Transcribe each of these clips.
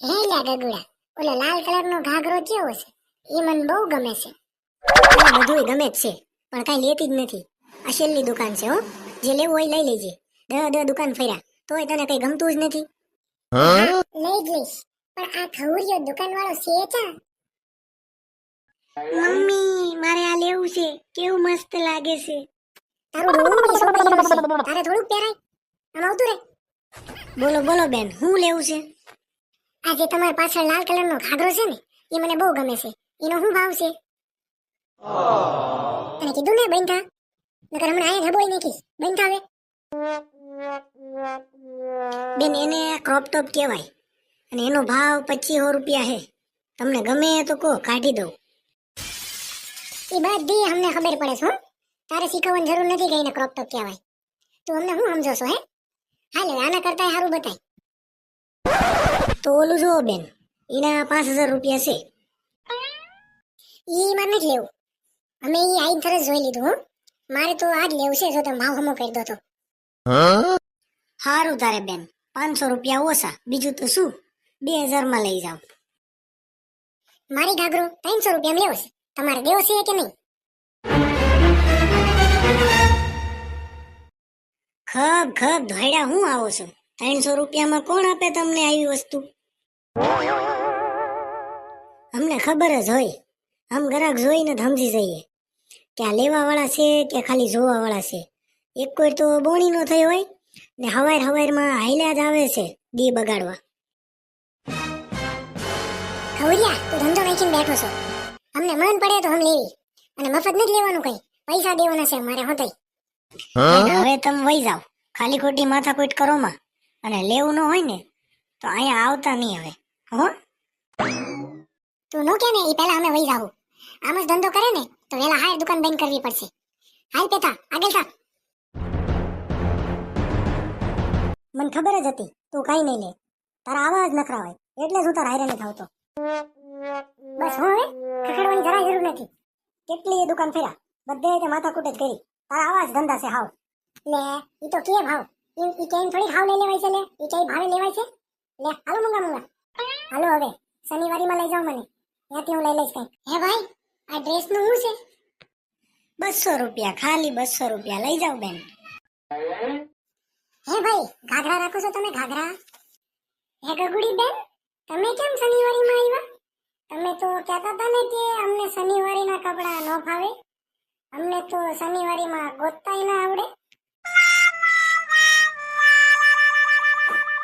હે લ્યા ગગડા ઓલો લાલ કલરનો ઘાઘરો કેવો છે? એ મને બહુ ગમે છે. બધું ગમે જ છે પણ કાંઈ લેતી જ નથી. આ છેલ્લી દુકાન છે હો જે લેવું હોય લઈ લેજે. દ દ દુકાન ફર્યા તોય તને કઈ ગમતું જ નથી. લઈ જઈશ પણ આ ખવરિયો દુકાન વાળો છે ચા? મમ્મી મારે આ લેવું છે કેવું મસ્ત લાગે છે. તારું એ છોકરીનું છે તારે થોડું પહેરાય. આમ આવતું રે બોલો બોલો બેન હું લેવું છે? આ જે તમારી પાછળ લાલ કલરનો ઘાઘરો છે ને, એ મને બહુ ગમે છે. એનો શું ભાવ છે? તને કીધું ને બંધા નકર હમણાં આયા ઢબોઈ નાખીશ બંધા હવે? બેન, એને ક્રોપ ટોપ કહેવાય. અને એનો ભાવ પચીસો રૂપિયા છે તમને ગમે તો કહો, કાઢી દઉં. એ બધી અમને ખબર પડે છે તારે શીખવવાની જરૂર નથી એને ક્રોપ ટોપ કહેવાય. તું અમને શું સમજો છો હે? હાલે, આના કરતા સારું બતાય. તો ઓલું જુઓ બેન, એના પાંચ હજાર રૂપિયા છે. ઈ મારે નથી લેવું. અમે ઈ આઈ તરત જોઈ લીધું હો. મારે તો આજ લેવું છે, જો તમે ભાવ હમો કરી દો તો. સારું તારે બેન, પાંચસો રૂપિયા ઓછા. બીજું તો શું? બે હજારમાં લઈ જાઓ. મારી ઘાઘરો ત્રણસો રૂપિયા લેવો છે? તમારે દેવો છે કે નહીં? ખબ ખબ, ધોયડા હું આવો છો? ત્રણસો રૂપિયામાં કોણ આપે તમને આવી વસ્તુ? અમને ખબર જ હોય. આમ ગ્રાહક જોઈને સમજી જઈએ. કે આ લેવા વાળા છે કે ખાલી જોવા વાળા છે? એક કોઈ તો બોણી નો થઈ હોય ને હવાર હવારમાં હાઈલા જ આવે છે દી બગાડવા. ખવરિયા તું ધંધો નાખીને બેઠો છો. અમને મન પડે તો હમ લેવી. અને મફત નથી લેવાનું કઈ. પૈસા દેવાના છે મારે હોતે હવે તમે વહી જાઓ. ખાલી ખોટી માથાકૂટ કરો માં. અને લેવું ન હોય ને તો અહીંયા આવતા નહીં હવે. હો? તું નો કે ને એ પહેલા અમે વહી જાવું. આમ જ ધંધો કરે ને તો વેલા હાય દુકાન બંધ કરવી પડશે. હાલ પેતા આગળ થા. મને ખબર જ હતી તું કઈ નહીં લે. તારા આવા જ નખરા હોય એટલે હું તારા હારે નથી આવતો બસ હું હવે ખખડવાની જરાય જરૂર નથી. કેટલી દુકાન ફેરા બધે તે કુટે જ કરી. તારા આવા જ ધંધા છે હાવ. લે એ તો કે ભાવ. ઈ લેવાય છે લે? ઈ કઈ લેવાય છે? લે, હાલો મંગા મંગા. હાલો હવે, શનિવારીમાં લઈ જાવ મને. ત્યાંથી હું લઈ લઈશ કઈ હે ભાઈ, આ ડ્રેસનું શું છે? બસો રૂપિયા, ખાલી બસો રૂપિયા. લઈ જાવ બેન. હે ભાઈ, ઘાઘરા રાખો છો તમે, ઘાઘરા? હે ગગુડી બેન, તમે કેમ શનિવારીમાં આવ્યા? તમે તો કહેતા હતા ને અમને શનિવારીના કપડા ન અમને તો શનિવારીમાં ગોતતાય ના આવડે.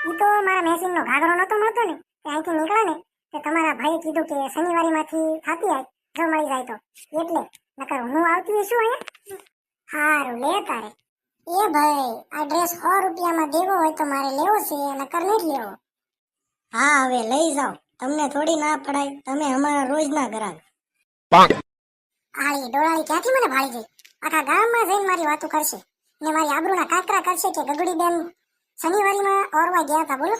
ઈ તો મારા મેસિંગનો ઘાઘરો નતો મળતો ને તે અહીંથી નીકળ્યા ને તે તમારા ભાઈએ કીધું કે શનિવારીમાંથી થાતી આય જો મળી જાય તો. એટલે નકર હું આવતી શું અહીંયા? હારું લે તારે. એ ભાઈ આ ડ્રેસ સો રૂપિયામાં દેવો હોય તો મારે લેવો છે નકર નહીં લેવો. હા હવે લઈ જાઓ. તમને થોડી ના પડાય તમે અમારા રોજના ગ્રાહક આળી ડોળાળી ક્યાંથી મને ભાળી ગઈ આખા ગામમાં જઈને મારી વાતો કરશે. ને મારી આબરૂના કાકરા કરશે કે ગગડી બેન શનિવારીમાં ઓરવા ગયા હતા બોલો